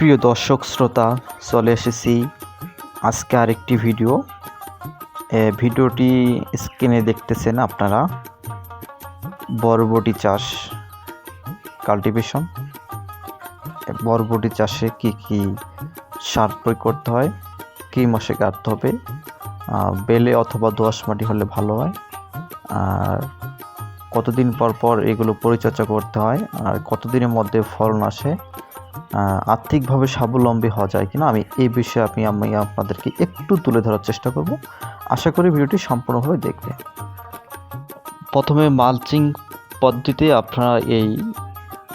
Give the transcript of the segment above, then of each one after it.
প্রিয় দর্শক, শ্রোতা, চলে এসেছি আজকে আরেকটি ভিডিও। ভিডিওটি স্ক্রিনে দেখতেছেন আপনারা, বরবটি চাষ কাল্টিভেশন। বরবটি চাষে কি কি সার প্রয়োগ করতে হয়, কী মাসে কাটতে হবে বেলে অথবা দোআঁশ মাটি হলে ভালো হয়, আর কতদিন পর পর এগুলো পরিচর্যা করতে হয় আর কতদিনের মধ্যে ফলন আসে আর্থিকভাবে স্বাবলম্বী হওয়া যায় কিনা, আমি এই বিষয়ে আমি আমি আপনাদেরকে একটু তুলে ধরার চেষ্টা করব। আশা করি ভিডিওটি সম্পূর্ণভাবে দেখবে প্রথমে মালচিং পদ্ধতিতে আপনারা এই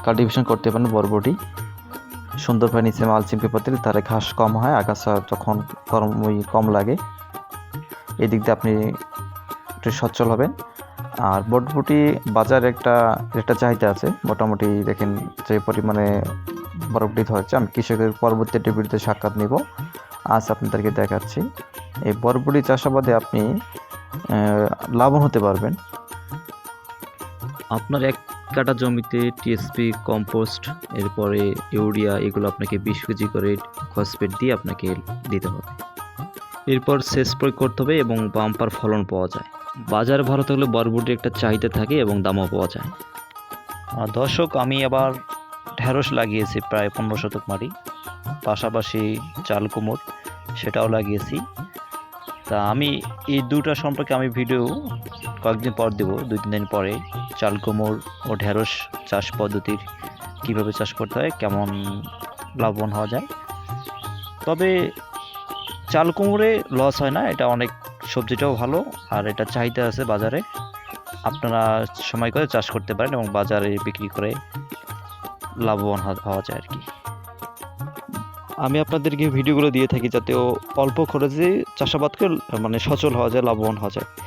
কাল্টিভেশন করতে পারেন বরবটি। সুন্দরভাবে নিচে মালচিং পেপার দিলে তার ঘাস কম হয়, আগাছা যখন ওই কম লাগে। এদিক দিয়ে আপনি একটু সচ্ছল হবেন। আর বটবটি বাজার একটা একটা চাহিদা আছে। মোটামুটি দেখেন যে পরিমাণে বরবটি ধরেছে আমি কৃষকের পরবর্তী টিভিতে সাক্ষাৎ নিব। আজ আপনাদেরকে দেখাচ্ছি। এই বরবটি চাষাবাদে আপনি লাভবান হতে পারবেন। আপনার এক কাটা জমিতে টিএসপি, কম্পোস্ট, এরপরে ইউরিয়া, এগুলো আপনাকে বিশ কেজি করে ফসফেট দিয়ে আপনাকে দিতে হবে। এরপর সেচ প্রয়োগ করতে হবে এবং বাম্পার ফলন পাওয়া যায়। বাজারে ভালো থাকলে বরবটির একটা চাহিদা থাকে এবং দামও পাওয়া যায়। দর্শক, আমি আবার ঢেঁড়স লাগিয়েছি, প্রায় পনেরো শতক মাটি। পাশাপাশি চাল কুমড় সেটাও লাগিয়েছি। তা আমি এই দুটা সম্পর্কে আমি ভিডিও কয়েকদিন পর দেবো, দুই তিন দিন পরে। চাল কুমড় ও ঢেঁড়স চাষ পদ্ধতির কীভাবে চাষ করতে হয়, কেমন লাভবান হওয়া যায়। তবে চাল কুমড়ে লস হয় না, এটা অনেক সবজিটাও ভালো, আর এটা চাহিদা আছে বাজারে। আপনারা সময় করে চাষ করতে পারেন এবং বাজারে বিক্রি করে লাভবান হওয়া- যায় আর কি। আমি আপনাদেরকে ভিডিওগুলো দিয়ে থাকি যাতে ও অল্প খরচে চাষাবাদ করে মানে সচল হওয়া যায়, লাভবান হওয়া যায়।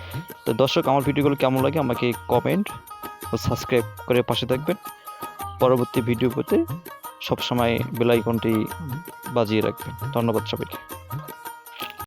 তো দর্শক, আমার ভিডিওগুলো কেমন লাগে আমাকে কমেন্ট ও সাবস্ক্রাইব করে পাশে থাকবেন। পরবর্তী ভিডিও পেতে সবসময় বেল আইকনটি বাজিয়ে রাখবেন। ধন্যবাদ সবাইকে।